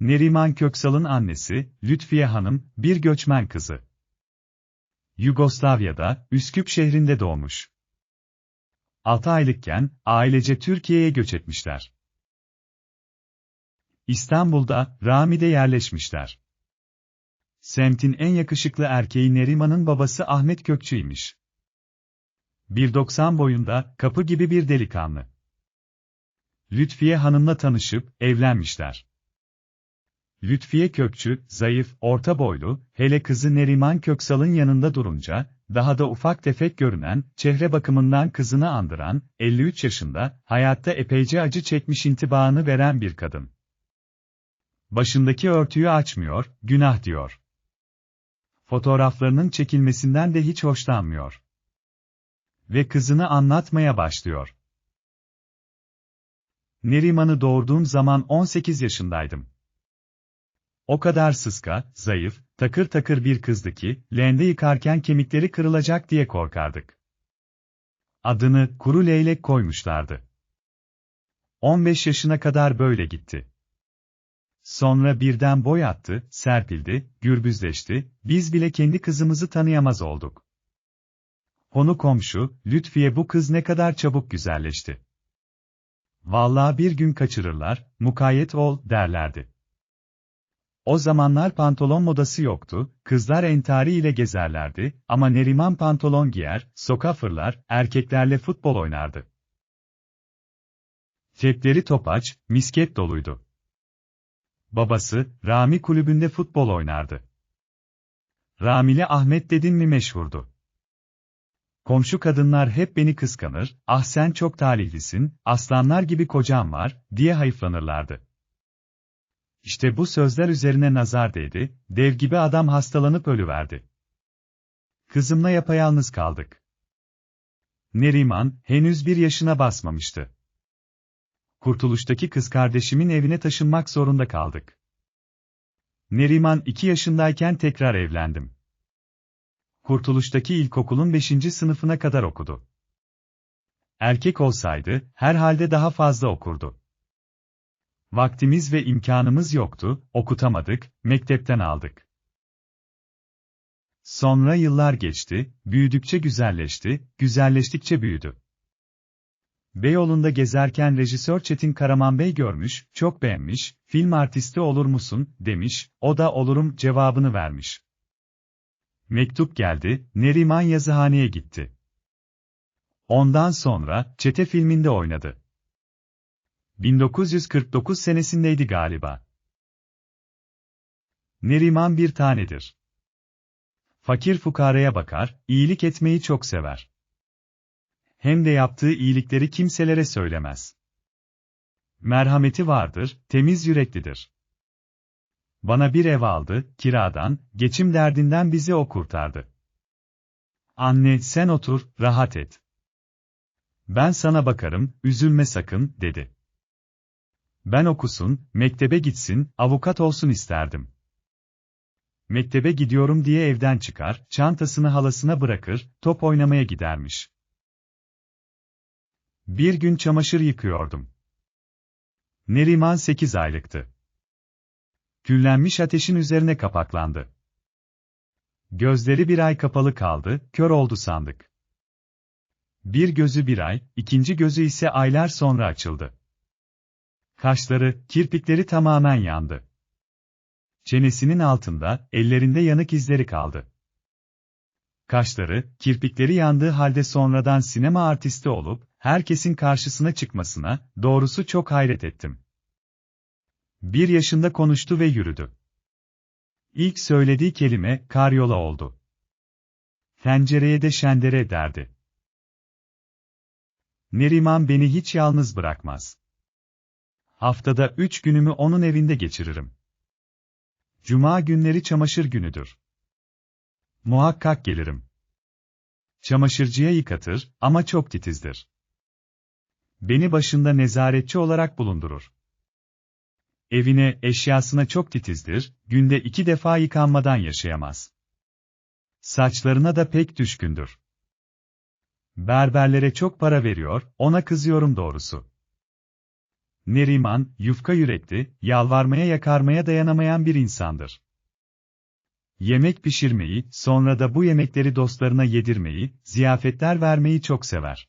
Neriman Köksal'ın annesi, Lütfiye Hanım, bir göçmen kızı. Yugoslavya'da, Üsküp şehrinde doğmuş. 6 aylıkken, ailece Türkiye'ye göç etmişler. İstanbul'da, Rami'de yerleşmişler. Semtin en yakışıklı erkeği Neriman'ın babası Ahmet Kökçü'ymiş. 1.90 boyunda, kapı gibi bir delikanlı. Lütfiye Hanım'la tanışıp, evlenmişler. Lütfiye Kökçü, zayıf, orta boylu, hele kızı Neriman Köksal'ın yanında durunca, daha da ufak tefek görünen, çehre bakımından kızını andıran, 53 yaşında, hayatta epeyce acı çekmiş intibaını veren bir kadın. Başındaki örtüyü açmıyor, günah diyor. Fotoğraflarının çekilmesinden de hiç hoşlanmıyor. Ve kızını anlatmaya başlıyor. Neriman'ı doğurduğum zaman 18 yaşındaydım. O kadar sıska, zayıf, takır takır bir kızdı ki, leğende yıkarken kemikleri kırılacak diye korkardık. Adını Kuru Leylek koymuşlardı. 15 yaşına kadar böyle gitti. Sonra birden boy attı, serpildi, gürbüzleşti, biz bile kendi kızımızı tanıyamaz olduk. Konu komşu, Lütfiye bu kız ne kadar çabuk güzelleşti. Vallahi bir gün kaçırırlar, mukayyet ol, derlerdi. O zamanlar pantolon modası yoktu, kızlar entari ile gezerlerdi ama Neriman pantolon giyer, soka fırlar, erkeklerle futbol oynardı. Cepleri topaç, misket doluydu. Babası, Rami kulübünde futbol oynardı. Ramili Ahmet dedin mi meşhurdu. Komşu kadınlar hep beni kıskanır, ah sen çok talihlisin, aslanlar gibi kocam var, diye hayıflanırlardı. İşte bu sözler üzerine nazar değdi, dev gibi adam hastalanıp ölüverdi. Kızımla yapayalnız kaldık. Neriman, henüz bir yaşına basmamıştı. Kurtuluştaki kız kardeşimin evine taşınmak zorunda kaldık. Neriman iki yaşındayken tekrar evlendim. Kurtuluştaki ilkokulun beşinci sınıfına kadar okudu. Erkek olsaydı, herhalde daha fazla okurdu. Vaktimiz ve imkanımız yoktu, okutamadık, mektepten aldık. Sonra yıllar geçti, büyüdükçe güzelleşti, güzelleştikçe büyüdü. Beyoğlu'nda gezerken rejisör Çetin Karaman Bey görmüş, çok beğenmiş, film artisti olur musun, demiş, o da olurum cevabını vermiş. Mektup geldi, Neriman yazıhaneye gitti. Ondan sonra, Çete filminde oynadı. 1949 senesindeydi galiba. Neriman bir tanedir. Fakir fukaraya bakar, iyilik etmeyi çok sever. Hem de yaptığı iyilikleri kimselere söylemez. Merhameti vardır, temiz yüreklidir. Bana bir ev aldı, kiradan, geçim derdinden bizi o kurtardı. Anne, sen otur, rahat et. Ben sana bakarım, üzülme sakın, dedi. Ben okusun, mektebe gitsin, avukat olsun isterdim. Mektebe gidiyorum diye evden çıkar, çantasını halasına bırakır, top oynamaya gidermiş. Bir gün çamaşır yıkıyordum. Neriman 8 aylıktı. Küllenmiş ateşin üzerine kapaklandı. Gözleri bir ay kapalı kaldı, kör oldu sandık. Bir gözü bir ay, ikinci gözü ise aylar sonra açıldı. Kaşları, kirpikleri tamamen yandı. Çenesinin altında, ellerinde yanık izleri kaldı. Kaşları, kirpikleri yandığı halde sonradan sinema artisti olup, herkesin karşısına çıkmasına, doğrusu çok hayret ettim. Bir yaşında konuştu ve yürüdü. İlk söylediği kelime, karyola oldu. Tencereye de şendere derdi. Neriman beni hiç yalnız bırakmaz. Haftada üç günümü onun evinde geçiririm. Cuma günleri çamaşır günüdür. Muhakkak gelirim. Çamaşırcıya yıkatır ama çok titizdir. Beni başında nezaretçi olarak bulundurur. Evine, eşyasına çok titizdir, günde iki defa yıkanmadan yaşayamaz. Saçlarına da pek düşkündür. Berberlere çok para veriyor, ona kızıyorum doğrusu. Neriman, yufka yürekli, yalvarmaya yakarmaya dayanamayan bir insandır. Yemek pişirmeyi, sonra da bu yemekleri dostlarına yedirmeyi, ziyafetler vermeyi çok sever.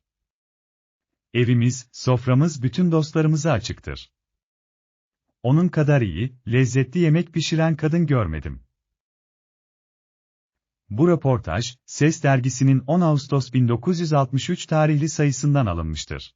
Evimiz, soframız bütün dostlarımıza açıktır. Onun kadar iyi, lezzetli yemek pişiren kadın görmedim. Bu röportaj, Ses dergisinin 10 Ağustos 1963 tarihli sayısından alınmıştır.